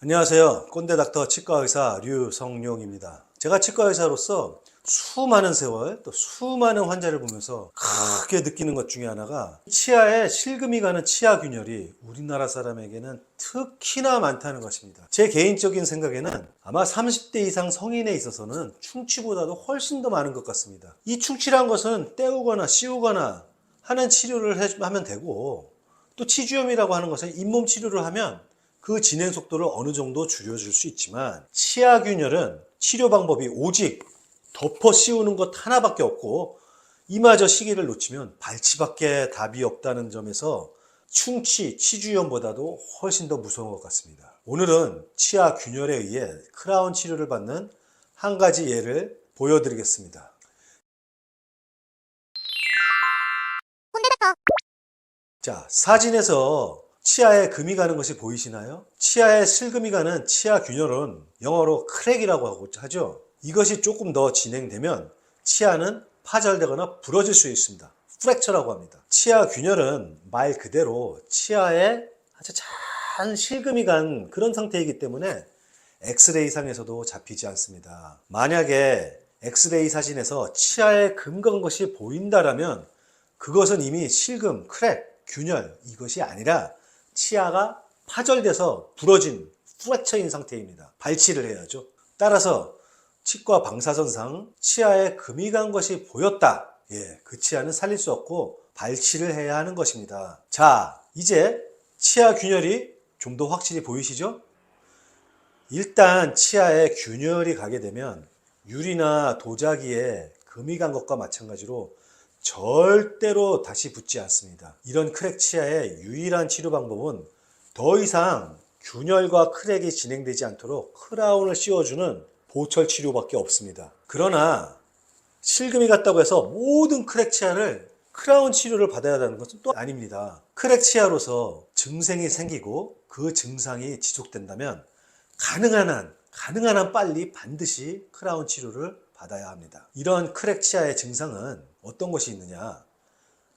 안녕하세요. 꼰대 닥터 치과 의사 류성룡입니다. 제가 치과 의사로서 수많은 세월 또 수많은 환자를 보면서 크게 느끼는 것 중에 하나가 치아에 실금이 가는 치아 균열이 우리나라 사람에게는 특히나 많다는 것입니다. 제 개인적인 생각에는 아마 30대 이상 성인에 있어서는 충치보다도 훨씬 더 많은 것 같습니다. 이 충치란 것은 떼우거나 씌우거나 하는 치료를 해- 하면 되고 또 치주염이라고 하는 것은 잇몸 치료를 하면 그 진행 속도를 어느 정도 줄여줄 수 있지만 치아 균열은 치료 방법이 오직 덮어 씌우는 것 하나밖에 없고 이마저 시기를 놓치면 발치밖에 답이 없다는 점에서 충치, 치주염보다도 훨씬 더 무서운 것 같습니다. 오늘은 치아 균열에 의해 크라운 치료를 받는 한 가지 예를 보여드리겠습니다. 자, 사진에서 치아에 금이 가는 것이 보이시나요? 치아에 실금이 가는 치아 균열은 영어로 크랙이라고 하죠. 이것이 조금 더 진행되면 치아는 파절되거나 부러질 수 있습니다. 프랙처라고 합니다. 치아 균열은 말 그대로 치아에 아주 잔 실금이 간 그런 상태이기 때문에 엑스레이상에서도 잡히지 않습니다. 만약에 엑스레이 사진에서 치아에 금간 것이 보인다라면 그것은 이미 실금, 크랙, 균열 이것이 아니라 치아가 파절돼서 부러진 프랙처인 상태입니다. 발치를 해야죠. 따라서 치과 방사선상 치아에 금이 간 것이 보였다. 예, 그 치아는 살릴 수 없고 발치를 해야 하는 것입니다. 자, 이제 치아 균열이 좀 더 확실히 보이시죠? 일단 치아에 균열이 가게 되면 유리나 도자기에 금이 간 것과 마찬가지로 절대로 다시 붙지 않습니다. 이런 크랙 치아의 유일한 치료 방법은 더 이상 균열과 크랙이 진행되지 않도록 크라운을 씌워주는 보철 치료밖에 없습니다. 그러나 실금이 갔다고 해서 모든 크랙 치아를 크라운 치료를 받아야 하는 것은 또 아닙니다. 크랙 치아로서 증상이 생기고 그 증상이 지속된다면 가능한 한, 가능한 한 빨리 반드시 크라운 치료를 받아야 합니다. 이런 크랙 치아의 증상은 어떤 것이 있느냐?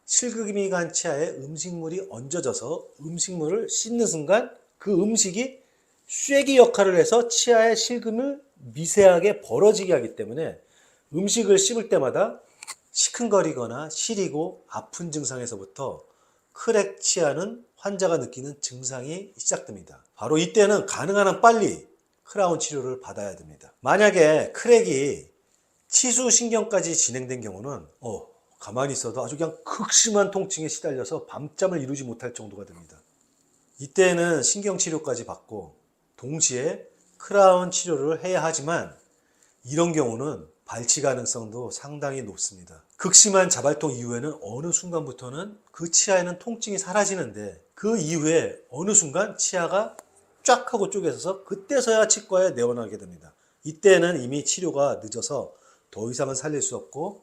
실금이 간 치아에 음식물이 얹어져서 음식물을 씹는 순간 그 음식이 쐐기 역할을 해서 치아의 실금을 미세하게 벌어지게 하기 때문에 음식을 씹을 때마다 시큰거리거나 시리고 아픈 증상에서부터 크랙 치아는 환자가 느끼는 증상이 시작됩니다. 바로 이때는 가능한 한 빨리 크라운 치료를 받아야 됩니다. 만약에 크랙이 치수 신경까지 진행된 경우는 어, 가만히 있어도 아주 그냥 극심한 통증에 시달려서 밤잠을 이루지 못할 정도가 됩니다. 이때는 신경 치료까지 받고 동시에 크라운 치료를 해야 하지만 이런 경우는 발치 가능성도 상당히 높습니다. 극심한 자발통 이후에는 어느 순간부터는 그 치아에는 통증이 사라지는데 그 이후에 어느 순간 치아가 쫙 하고 쪼개져서 그때서야 치과에 내원하게 됩니다. 이때는 이미 치료가 늦어서 더 이상은 살릴 수 없고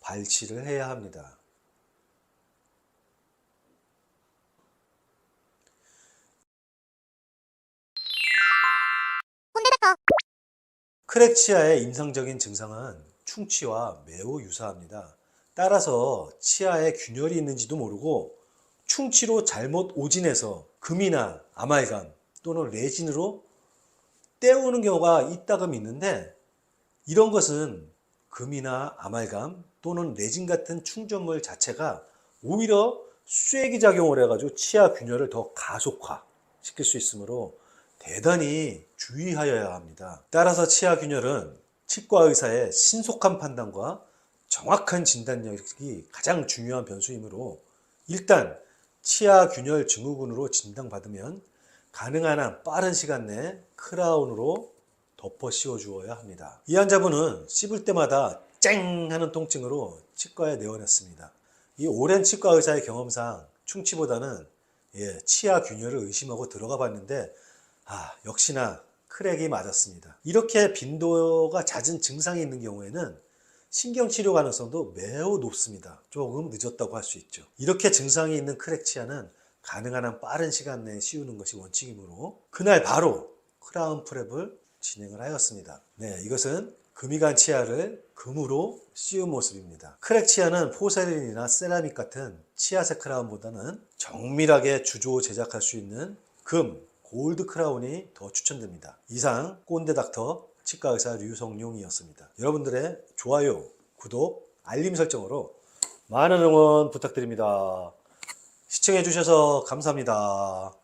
발치를 해야 합니다. 크랙 치아의 임상적인 증상은 충치와 매우 유사합니다. 따라서 치아에 균열이 있는지도 모르고 충치로 잘못 오진해서 금이나 아말감 또는 레진으로 떼우는 경우가 있다금 있는데 이런 것은 금이나 아말감 또는 레진 같은 충전물 자체가 오히려 쐐기 작용을 해가지고 치아 균열을 더 가속화 시킬 수 있으므로 대단히 주의하여야 합니다. 따라서 치아 균열은 치과 의사의 신속한 판단과 정확한 진단력이 가장 중요한 변수이므로 일단 치아 균열 증후군으로 진단받으면 가능한 한 빠른 시간 내에 크라운으로 덮어 씌워 주어야 합니다. 이 환자분은 씹을 때마다 쨍 하는 통증으로 치과에 내원했습니다. 이 오랜 치과 의사의 경험상 충치보다는 예, 치아 균열을 의심하고 들어가 봤는데 아, 역시나 크랙이 맞았습니다. 이렇게 빈도가 잦은 증상이 있는 경우에는 신경치료 가능성도 매우 높습니다. 조금 늦었다고 할 수 있죠. 이렇게 증상이 있는 크랙 치아는 가능한 한 빠른 시간 내에 씌우는 것이 원칙이므로 그날 바로 크라운 프랩을 진행을 하였습니다. 네, 이것은 금이 간 치아를 금으로 씌운 모습입니다. 크랙 치아는 포세린이나 세라믹 같은 치아색 크라운보다는 정밀하게 주조 제작할 수 있는 금, 골드 크라운이 더 추천됩니다. 이상 꼰대 닥터 치과 의사 류성룡이었습니다. 여러분들의 좋아요, 구독, 알림 설정으로 많은 응원 부탁드립니다. 시청해 주셔서 감사합니다.